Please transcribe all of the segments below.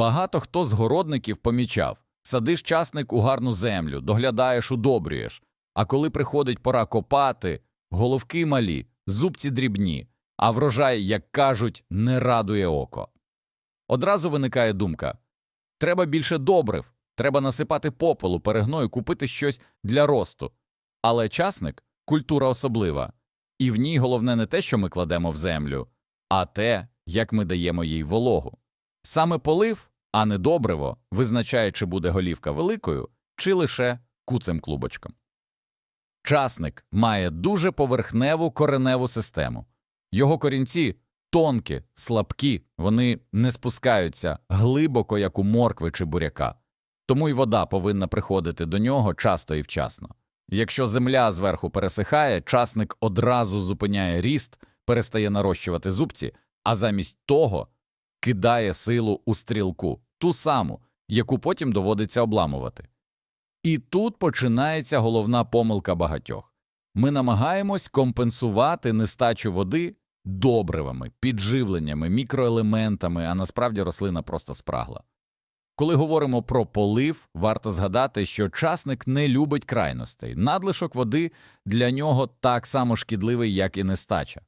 Багато хто з городників помічав садиш часник у гарну землю, доглядаєш, удобрюєш. А коли приходить пора копати, головки малі, зубці дрібні, а врожай, як кажуть, не радує око. Одразу виникає думка треба більше добрив, треба насипати попелу, перегною, купити щось для росту. Але часник культура особлива, і в ній головне не те, що ми кладемо в землю, а те, як ми даємо їй вологу. Саме полив, а не добриво, визначає, чи буде голівка великою, чи лише куцим клубочком. Часник має дуже поверхневу кореневу систему. Його корінці тонкі, слабкі, вони не спускаються глибоко, як у моркви чи буряка. Тому й вода повинна приходити до нього часто і вчасно. Якщо земля зверху пересихає, часник одразу зупиняє ріст, перестає нарощувати зубці, а замість того кидає силу у стрілку, ту саму, яку потім доводиться обламувати. І тут починається головна помилка багатьох. Ми намагаємось компенсувати нестачу води добривами, підживленнями, мікроелементами, а насправді рослина просто спрагла. Коли говоримо про полив, варто згадати, що часник не любить крайностей. Надлишок води для нього так само шкідливий, як і нестача.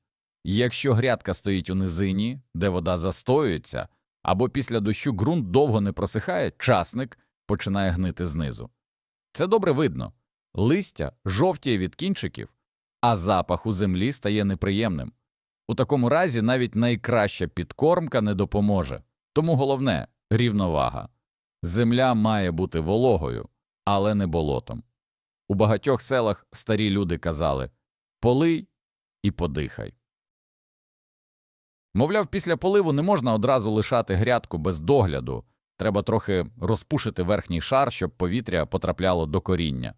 Якщо грядка стоїть у низині, де вода застоюється, або після дощу ґрунт довго не просихає, часник починає гнити знизу. Це добре видно. Листя жовтіє від кінчиків, а запах у землі стає неприємним. У такому разі навіть найкраща підкормка не допоможе. Тому головне рівновага. Земля має бути вологою, але не болотом. У багатьох селах старі люди казали полий і подихай. Мовляв, після поливу не можна одразу лишати грядку без догляду, треба трохи розпушити верхній шар, щоб повітря потрапляло до коріння.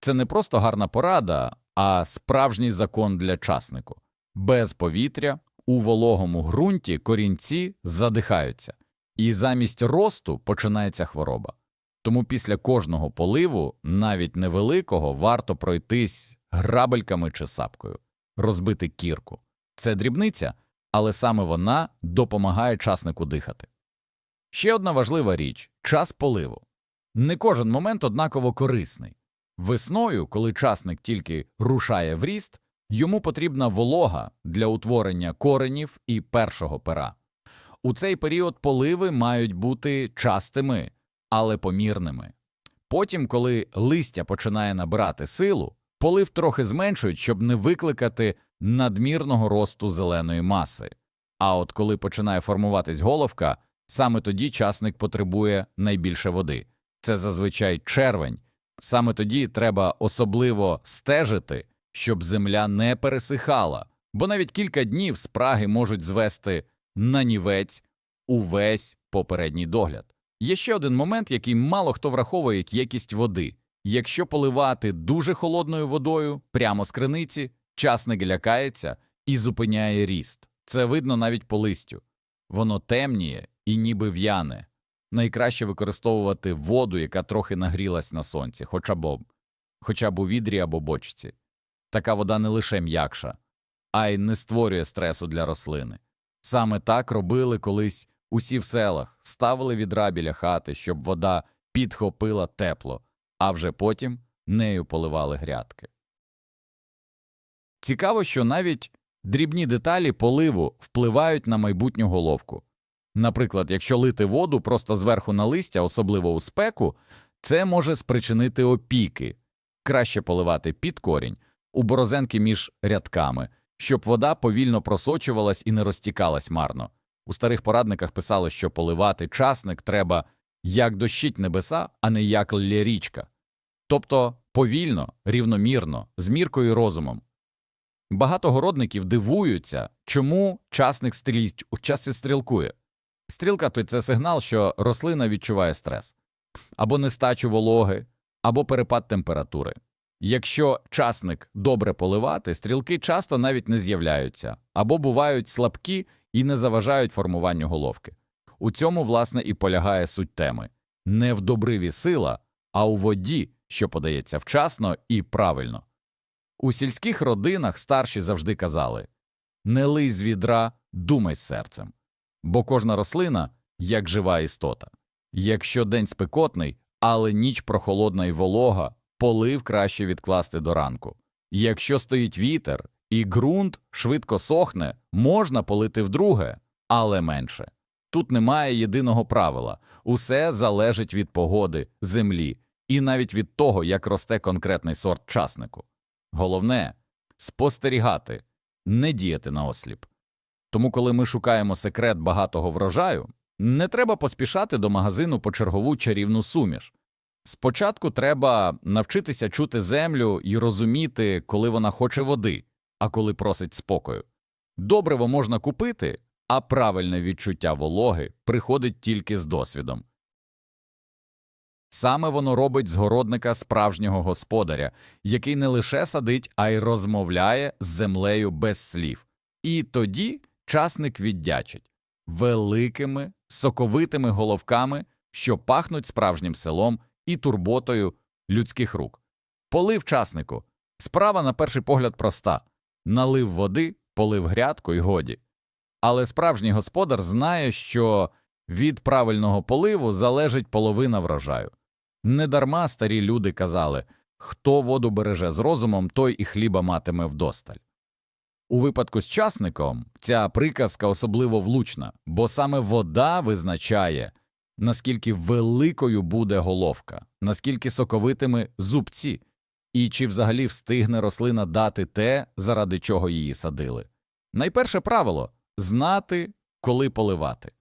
Це не просто гарна порада, а справжній закон для часнику. Без повітря у вологому ґрунті корінці задихаються, і замість росту починається хвороба. Тому після кожного поливу, навіть невеликого, варто пройтись грабельками чи сапкою, розбити кірку. Це дрібниця, але саме вона допомагає часнику дихати. Ще одна важлива річ час поливу. Не кожен момент однаково корисний. Весною, коли часник тільки рушає в ріст, йому потрібна волога для утворення коренів і першого пера. У цей період поливи мають бути частими, але помірними. Потім, коли листя починає набирати силу, полив трохи зменшують, щоб не викликати надмірного росту зеленої маси. А от коли починає формуватись головка, саме тоді часник потребує найбільше води. Це зазвичай червень. Саме тоді треба особливо стежити, щоб земля не пересихала, бо навіть кілька днів спраги можуть звести на нівець увесь попередній догляд. Є ще один момент, який мало хто враховує як якість води. Якщо поливати дуже холодною водою прямо з криниці, часник лякається і зупиняє ріст. Це видно навіть по листю. Воно темніє і ніби в'яне. Найкраще використовувати воду, яка трохи нагрілась на сонці, хоча б, хоча б у відрі або бочці. Така вода не лише м'якша, а й не створює стресу для рослини. Саме так робили колись усі в селах, ставили відра біля хати, щоб вода підхопила тепло, а вже потім нею поливали грядки. Цікаво, що навіть дрібні деталі поливу впливають на майбутню головку. Наприклад, якщо лити воду просто зверху на листя, особливо у спеку, це може спричинити опіки, краще поливати під корінь, у борозенки між рядками, щоб вода повільно просочувалась і не розтікалась марно. У старих порадниках писали, що поливати часник треба як дощить небеса, а не як лє річка. Тобто повільно, рівномірно, з міркою розумом. Багато городників дивуються, чому часник стріль... часто стрілкує. Стрілка то це сигнал, що рослина відчуває стрес або нестачу вологи, або перепад температури. Якщо часник добре поливати, стрілки часто навіть не з'являються або бувають слабкі і не заважають формуванню головки. У цьому, власне, і полягає суть теми не в добриві сила, а у воді, що подається вчасно і правильно. У сільських родинах старші завжди казали не лий з відра, думай з серцем, бо кожна рослина як жива істота. Якщо день спекотний, але ніч прохолодна і волога, полив краще відкласти до ранку. Якщо стоїть вітер і ґрунт швидко сохне, можна полити вдруге, але менше. Тут немає єдиного правила, усе залежить від погоди, землі і навіть від того, як росте конкретний сорт часнику. Головне спостерігати, не діяти наосліп. Тому, коли ми шукаємо секрет багатого врожаю, не треба поспішати до магазину по чергову чарівну суміш. Спочатку треба навчитися чути землю і розуміти, коли вона хоче води, а коли просить спокою. Добриво можна купити, а правильне відчуття вологи приходить тільки з досвідом. Саме воно робить з городника справжнього господаря, який не лише садить, а й розмовляє з землею без слів. І тоді часник віддячить великими, соковитими головками, що пахнуть справжнім селом і турботою людських рук. Полив часнику. Справа, на перший погляд, проста налив води, полив грядку і годі. Але справжній господар знає, що від правильного поливу залежить половина врожаю. Недарма старі люди казали хто воду береже з розумом, той і хліба матиме вдосталь. У випадку з часником ця приказка особливо влучна, бо саме вода визначає, наскільки великою буде головка, наскільки соковитими зубці, і чи взагалі встигне рослина дати те, заради чого її садили. Найперше правило знати, коли поливати.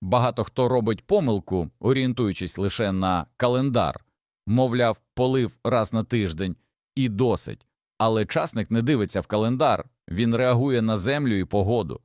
Багато хто робить помилку, орієнтуючись лише на календар, мовляв, полив раз на тиждень і досить. Але часник не дивиться в календар, він реагує на землю і погоду.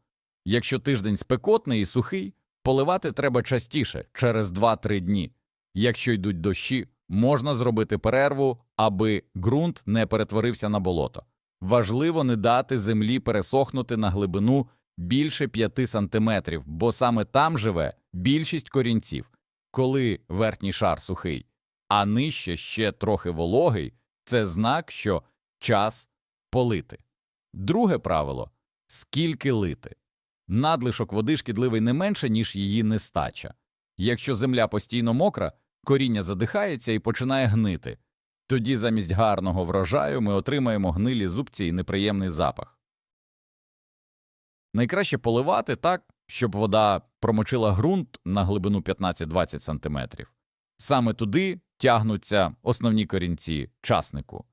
Якщо тиждень спекотний і сухий, поливати треба частіше, через 2-3 дні. Якщо йдуть дощі, можна зробити перерву, аби ґрунт не перетворився на болото. Важливо не дати землі пересохнути на глибину більше 5 сантиметрів, бо саме там живе більшість корінців, коли верхній шар сухий, а нижче ще трохи вологий, це знак, що час полити. Друге правило скільки лити. Надлишок води шкідливий не менше, ніж її нестача. Якщо земля постійно мокра, коріння задихається і починає гнити. Тоді замість гарного врожаю ми отримаємо гнилі зубці і неприємний запах. Найкраще поливати так, щоб вода промочила ґрунт на глибину 15-20 см. Саме туди тягнуться основні корінці часнику.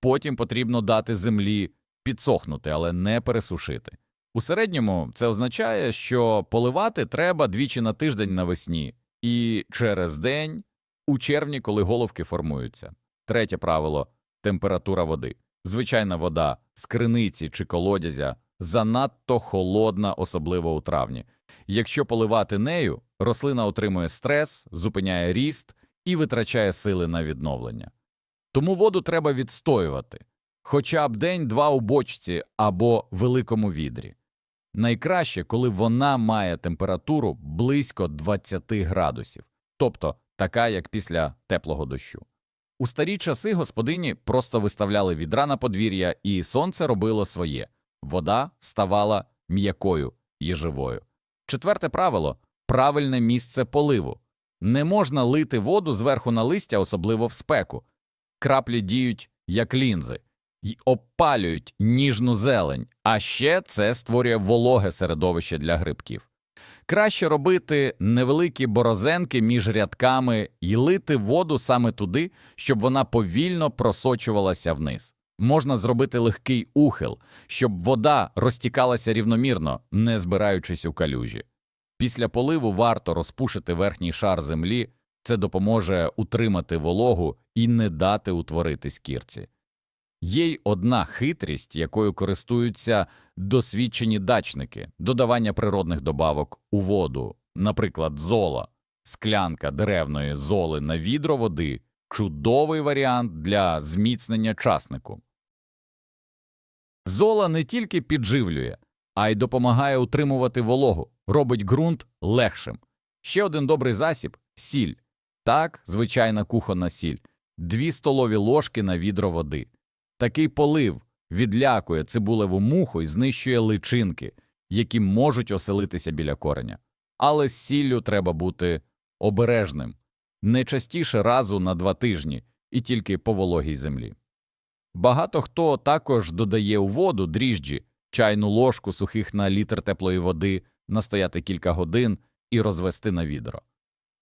Потім потрібно дати землі підсохнути, але не пересушити. У середньому це означає, що поливати треба двічі на тиждень навесні і через день у червні, коли головки формуються. Третє правило температура води. Звичайна вода з криниці чи колодязя занадто холодна, особливо у травні. Якщо поливати нею, рослина отримує стрес, зупиняє ріст і витрачає сили на відновлення. Тому воду треба відстоювати хоча б день-два у бочці або великому відрі. Найкраще, коли вона має температуру близько 20 градусів, тобто така, як після теплого дощу. У старі часи господині просто виставляли відра на подвір'я, і сонце робило своє вода ставала м'якою і живою. Четверте правило правильне місце поливу. Не можна лити воду зверху на листя, особливо в спеку. Краплі діють як лінзи й опалюють ніжну зелень, а ще це створює вологе середовище для грибків. Краще робити невеликі борозенки між рядками і лити воду саме туди, щоб вона повільно просочувалася вниз. Можна зробити легкий ухил, щоб вода розтікалася рівномірно, не збираючись у калюжі. Після поливу варто розпушити верхній шар землі, це допоможе утримати вологу і не дати утворитись кірці. Є й одна хитрість, якою користуються досвідчені дачники додавання природних добавок у воду, наприклад, зола, склянка деревної золи на відро води чудовий варіант для зміцнення часнику. Зола не тільки підживлює, а й допомагає утримувати вологу, робить ґрунт легшим. Ще один добрий засіб сіль. Так, звичайна кухонна сіль, дві столові ложки на відро води. Такий полив відлякує цибулеву муху і знищує личинки, які можуть оселитися біля кореня. але з сіллю треба бути обережним, не частіше разу на два тижні і тільки по вологій землі. Багато хто також додає у воду дріжджі, чайну ложку сухих на літр теплої води, настояти кілька годин і розвести на відро.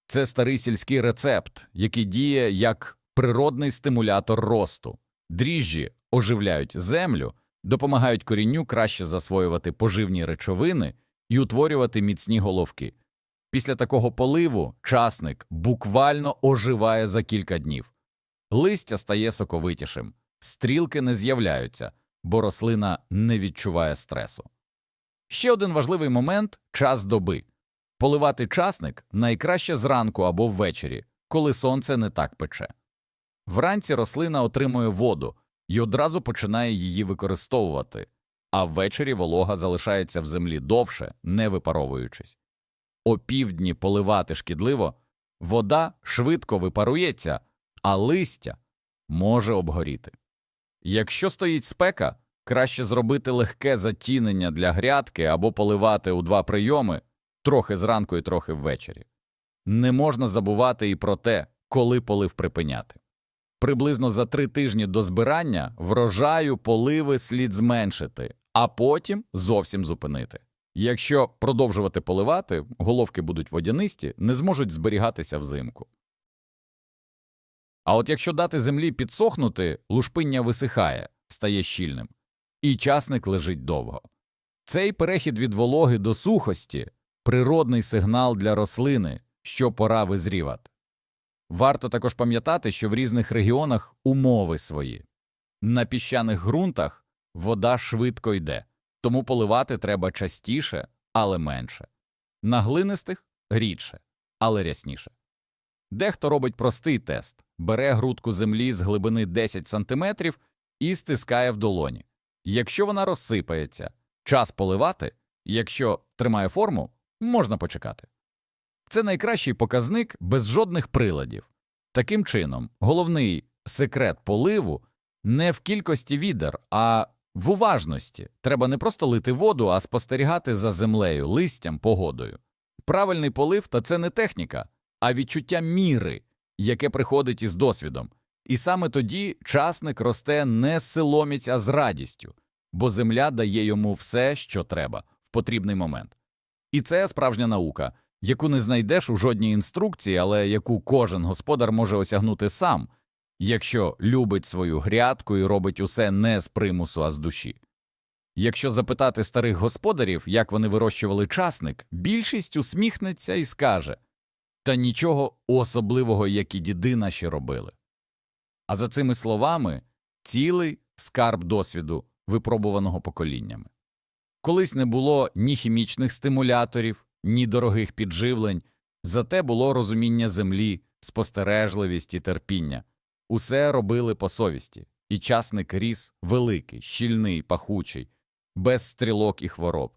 Це старий сільський рецепт, який діє як природний стимулятор росту. Дріжджі оживляють землю, допомагають корінню краще засвоювати поживні речовини і утворювати міцні головки. Після такого поливу часник буквально оживає за кілька днів. Листя стає соковитішим, стрілки не з'являються, бо рослина не відчуває стресу. Ще один важливий момент час доби. Поливати часник найкраще зранку або ввечері, коли сонце не так пече. Вранці рослина отримує воду і одразу починає її використовувати, а ввечері волога залишається в землі довше, не випаровуючись. Опівдні поливати шкідливо, вода швидко випарується, а листя може обгоріти. Якщо стоїть спека, краще зробити легке затінення для грядки або поливати у два прийоми трохи зранку і трохи ввечері. Не можна забувати і про те, коли полив припиняти. Приблизно за три тижні до збирання врожаю поливи слід зменшити, а потім зовсім зупинити. Якщо продовжувати поливати, головки будуть водянисті, не зможуть зберігатися взимку. А от якщо дати землі підсохнути, лушпиння висихає, стає щільним, і часник лежить довго. Цей перехід від вологи до сухості природний сигнал для рослини, що пора визрівати. Варто також пам'ятати, що в різних регіонах умови свої. На піщаних ґрунтах вода швидко йде, тому поливати треба частіше, але менше. На глинистих рідше, але рясніше. Дехто робить простий тест бере грудку землі з глибини 10 см і стискає в долоні. Якщо вона розсипається, час поливати, якщо тримає форму, можна почекати. Це найкращий показник без жодних приладів. Таким чином, головний секрет поливу не в кількості відер, а в уважності. Треба не просто лити воду, а спостерігати за землею, листям, погодою. Правильний полив та це не техніка, а відчуття міри, яке приходить із досвідом. І саме тоді часник росте не з силоміць, а з радістю, бо земля дає йому все, що треба, в потрібний момент. І це справжня наука, яку не знайдеш у жодній інструкції, але яку кожен господар може осягнути сам, якщо любить свою грядку і робить усе не з примусу, а з душі. Якщо запитати старих господарів, як вони вирощували часник, більшість усміхнеться і скаже та нічого особливого, як і діди наші робили. А за цими словами цілий скарб досвіду, випробуваного поколіннями. Колись не було ні хімічних стимуляторів, ні дорогих підживлень, зате було розуміння землі, спостережливість і терпіння. Усе робили по совісті, і часник ріс великий, щільний, пахучий, без стрілок і хвороб.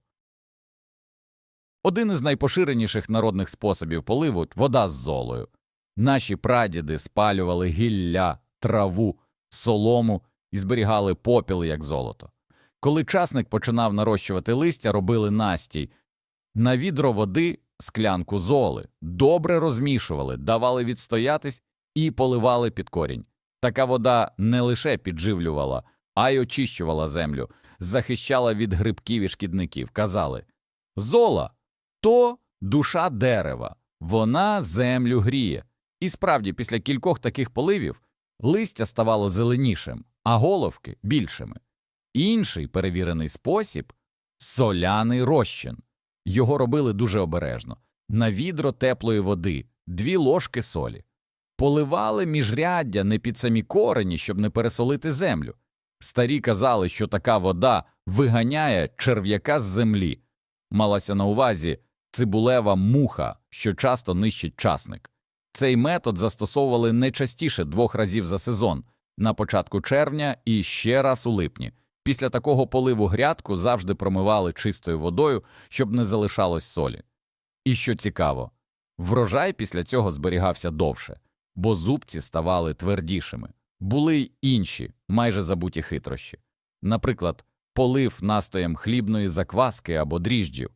Один із найпоширеніших народних способів поливу вода з золою. Наші прадіди спалювали гілля, траву, солому і зберігали попіл як золото. Коли часник починав нарощувати листя, робили настій. На відро води склянку золи, добре розмішували, давали відстоятись і поливали під корінь. Така вода не лише підживлювала, а й очищувала землю, захищала від грибків і шкідників. Казали Зола то душа дерева, вона землю гріє. І справді, після кількох таких поливів листя ставало зеленішим, а головки більшими. Інший перевірений спосіб соляний розчин. Його робили дуже обережно на відро теплої води, дві ложки солі. Поливали міжряддя не під самі корені, щоб не пересолити землю. Старі казали, що така вода виганяє черв'яка з землі. Малася на увазі цибулева муха, що часто нищить часник. Цей метод застосовували не частіше двох разів за сезон на початку червня і ще раз у липні. Після такого поливу грядку завжди промивали чистою водою, щоб не залишалось солі. І що цікаво, врожай після цього зберігався довше, бо зубці ставали твердішими. Були й інші, майже забуті хитрощі. Наприклад, полив настоєм хлібної закваски або дріжджів.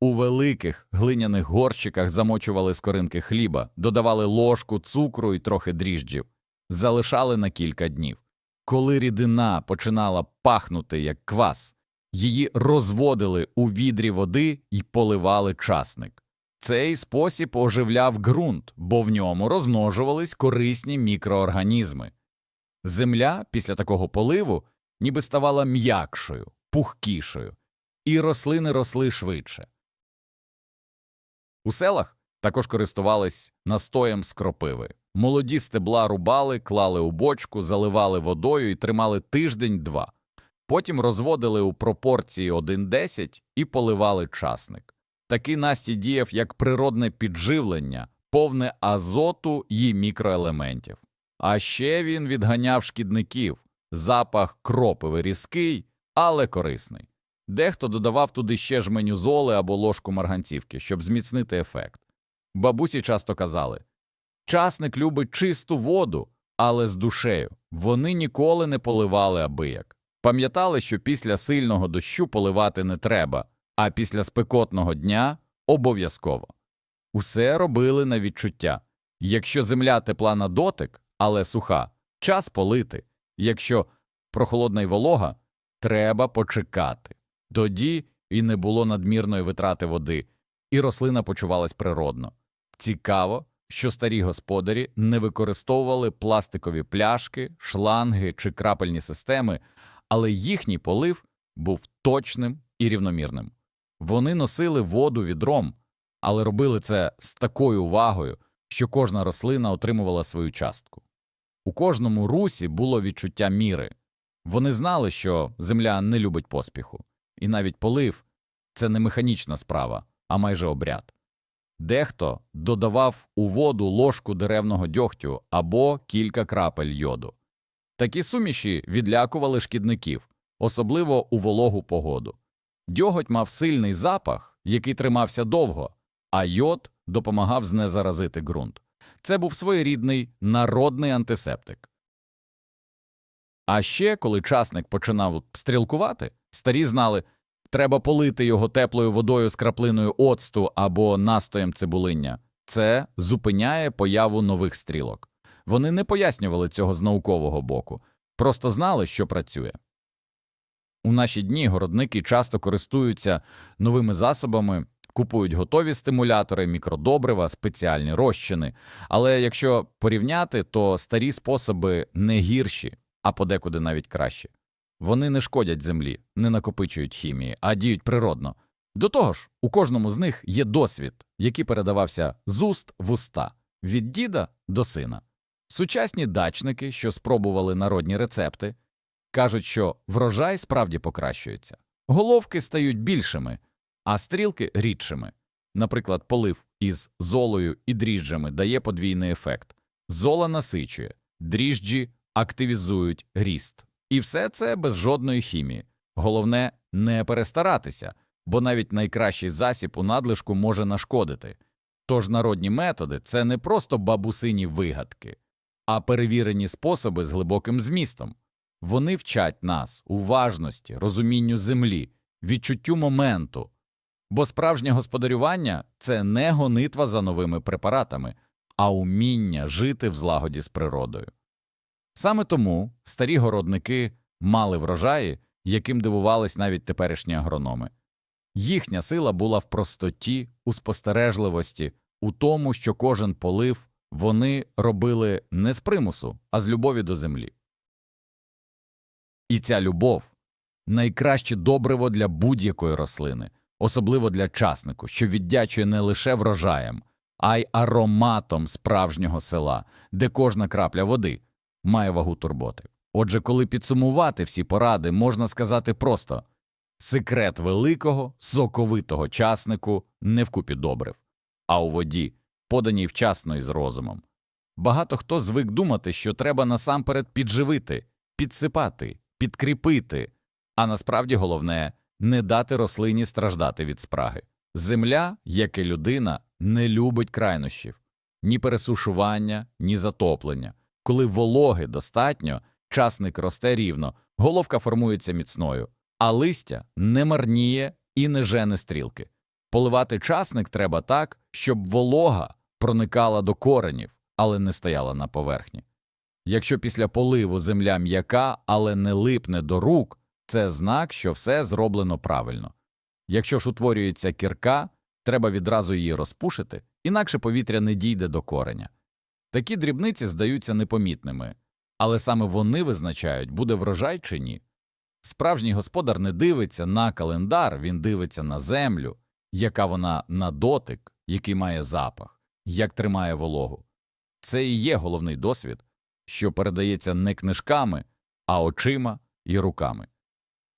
У великих глиняних горщиках замочували скоринки хліба, додавали ложку цукру і трохи дріжджів, залишали на кілька днів. Коли рідина починала пахнути як квас, її розводили у відрі води і поливали часник. Цей спосіб оживляв ґрунт, бо в ньому розмножувались корисні мікроорганізми. Земля після такого поливу ніби ставала м'якшою, пухкішою, і рослини росли швидше. У селах також користувались настоєм з кропиви. Молоді стебла рубали, клали у бочку, заливали водою і тримали тиждень-два. Потім розводили у пропорції 1-10 і поливали часник. Такий настій діяв як природне підживлення, повне азоту і мікроелементів. А ще він відганяв шкідників, запах кропиви різкий, але корисний. Дехто додавав туди ще жменю золи або ложку марганцівки, щоб зміцнити ефект. Бабусі часто казали часник любить чисту воду, але з душею. Вони ніколи не поливали абияк. Пам'ятали, що після сильного дощу поливати не треба, а після спекотного дня обов'язково. Усе робили на відчуття. Якщо земля тепла на дотик, але суха, час полити. Якщо прохолодна й волога, треба почекати. Тоді і не було надмірної витрати води, і рослина почувалась природно. Цікаво, що старі господарі не використовували пластикові пляшки, шланги чи крапельні системи, але їхній полив був точним і рівномірним. Вони носили воду відром, але робили це з такою увагою, що кожна рослина отримувала свою частку. У кожному русі було відчуття міри. Вони знали, що земля не любить поспіху, і навіть полив це не механічна справа, а майже обряд. Дехто додавав у воду ложку деревного дьогтю або кілька крапель йоду. Такі суміші відлякували шкідників, особливо у вологу погоду. Дьоготь мав сильний запах, який тримався довго, а йод допомагав знезаразити ґрунт. Це був своєрідний народний антисептик. А ще, коли часник починав стрілкувати, старі знали, треба полити його теплою водою з краплиною оцту або настоєм цибулиння. Це зупиняє появу нових стрілок. Вони не пояснювали цього з наукового боку, просто знали, що працює. У наші дні городники часто користуються новими засобами, купують готові стимулятори, мікродобрива, спеціальні розчини. Але якщо порівняти, то старі способи не гірші, а подекуди навіть кращі. Вони не шкодять землі, не накопичують хімії, а діють природно. До того ж, у кожному з них є досвід, який передавався з уст в уста, від діда до сина. Сучасні дачники, що спробували народні рецепти, кажуть, що врожай справді покращується, головки стають більшими, а стрілки рідшими. Наприклад, полив із золою і дріжджами дає подвійний ефект. Зола насичує, дріжджі активізують ріст. І все це без жодної хімії. Головне не перестаратися, бо навіть найкращий засіб у надлишку може нашкодити. Тож народні методи це не просто бабусині вигадки, а перевірені способи з глибоким змістом. Вони вчать нас уважності, розумінню землі, відчуттю моменту. Бо справжнє господарювання це не гонитва за новими препаратами, а уміння жити в злагоді з природою. Саме тому старі городники мали врожаї, яким дивувались навіть теперішні агрономи. Їхня сила була в простоті, у спостережливості, у тому, що кожен полив вони робили не з примусу, а з любові до землі. І ця любов найкраще добриво для будь-якої рослини, особливо для часнику, що віддячує не лише врожаєм, а й ароматом справжнього села, де кожна крапля води має вагу турботи. Отже, коли підсумувати всі поради, можна сказати просто секрет великого, соковитого часнику не в купі добрив, а у воді, поданій вчасно і з розумом. Багато хто звик думати, що треба насамперед підживити, підсипати, підкріпити, а насправді головне не дати рослині страждати від спраги. Земля, як і людина, не любить крайнощів ні пересушування, ні затоплення. Коли вологи достатньо, часник росте рівно, головка формується міцною, а листя не марніє і не жене стрілки. Поливати часник треба так, щоб волога проникала до коренів, але не стояла на поверхні. Якщо після поливу земля м'яка, але не липне до рук, це знак, що все зроблено правильно. Якщо ж утворюється кірка, треба відразу її розпушити, інакше повітря не дійде до кореня. Такі дрібниці здаються непомітними, але саме вони визначають, буде врожай чи ні. Справжній господар не дивиться на календар, він дивиться на землю, яка вона на дотик, який має запах, як тримає вологу. Це і є головний досвід, що передається не книжками, а очима і руками.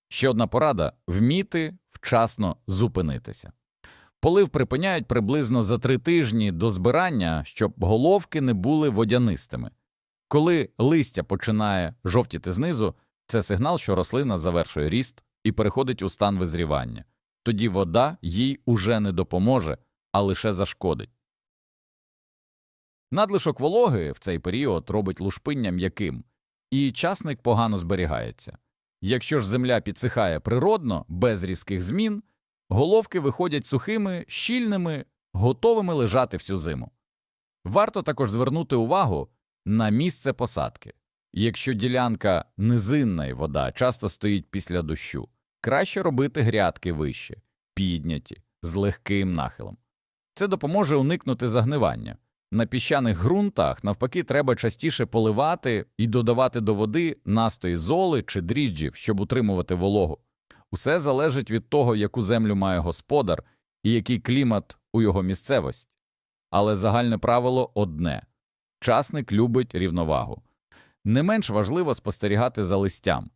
Ще одна порада вміти вчасно зупинитися. Полив припиняють приблизно за три тижні до збирання, щоб головки не були водянистими. Коли листя починає жовтіти знизу, це сигнал, що рослина завершує ріст і переходить у стан визрівання. Тоді вода їй уже не допоможе, а лише зашкодить. Надлишок вологи в цей період робить лушпиння м'яким, і часник погано зберігається. Якщо ж земля підсихає природно, без різких змін, головки виходять сухими, щільними, готовими лежати всю зиму. Варто також звернути увагу на місце посадки. Якщо ділянка низинна і вода часто стоїть після дощу, краще робити грядки вище, підняті, з легким нахилом. Це допоможе уникнути загнивання. На піщаних ґрунтах, навпаки, треба частіше поливати і додавати до води настої золи чи дріжджів, щоб утримувати вологу. Усе залежить від того, яку землю має господар і який клімат у його місцевості. Але загальне правило одне часник любить рівновагу. Не менш важливо спостерігати за листям.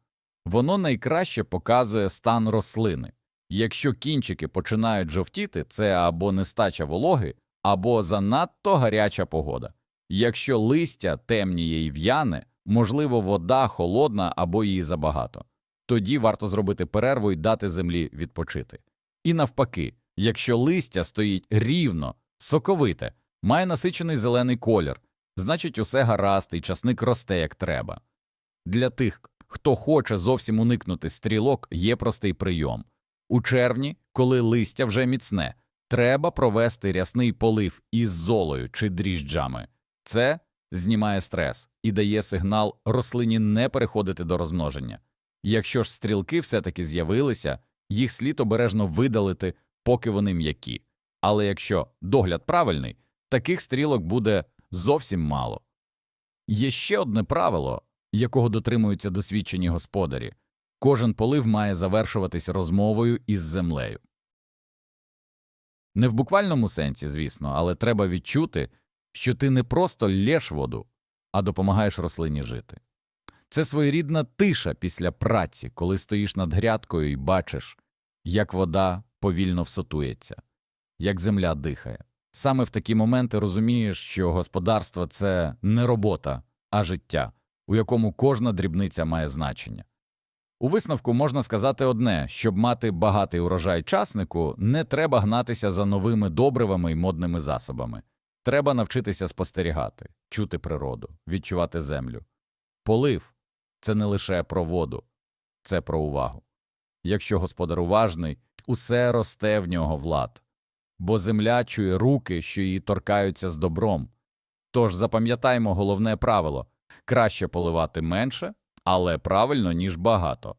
Воно найкраще показує стан рослини. Якщо кінчики починають жовтіти, це або нестача вологи, або занадто гаряча погода. Якщо листя темніє і в'яне, можливо, вода холодна або її забагато. Тоді варто зробити перерву і дати землі відпочити. І навпаки, якщо листя стоїть рівно, соковите, має насичений зелений колір, значить усе гаразд і часник росте як треба. Для тих, хто хоче зовсім уникнути стрілок, є простий прийом. У червні, коли листя вже міцне, треба провести рясний полив із золою чи дріжджами. Це знімає стрес і дає сигнал рослині не переходити до розмноження. Якщо ж стрілки все-таки з'явилися, їх слід обережно видалити, поки вони м'які. Але якщо догляд правильний, таких стрілок буде зовсім мало. Є ще одне правило, якого дотримуються досвідчені господарі кожен полив має завершуватись розмовою із землею. Не в буквальному сенсі, звісно, але треба відчути, що ти не просто лєш воду, а допомагаєш рослині жити. Це своєрідна тиша після праці, коли стоїш над грядкою і бачиш, як вода повільно всотується, як земля дихає. Саме в такі моменти розумієш, що господарство це не робота, а життя, у якому кожна дрібниця має значення. У висновку можна сказати одне щоб мати багатий урожай часнику, не треба гнатися за новими добривами й модними засобами. Треба навчитися спостерігати, чути природу, відчувати землю. Полив це не лише про воду, це про увагу. Якщо господар уважний, усе росте в нього влад, бо земля чує руки, що її торкаються з добром. Тож запам'ятаймо головне правило краще поливати менше, але правильно, ніж багато.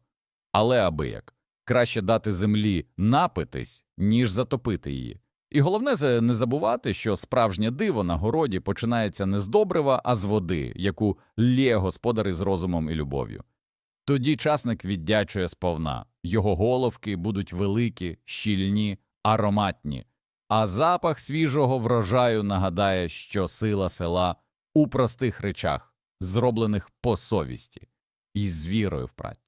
Але аби як краще дати землі напитись, ніж затопити її. І головне не забувати, що справжнє диво на городі починається не з добрива, а з води, яку лє господар із розумом і любов'ю. Тоді часник віддячує сповна, його головки будуть великі, щільні, ароматні, а запах свіжого врожаю нагадає, що сила села у простих речах, зроблених по совісті і з вірою в праці.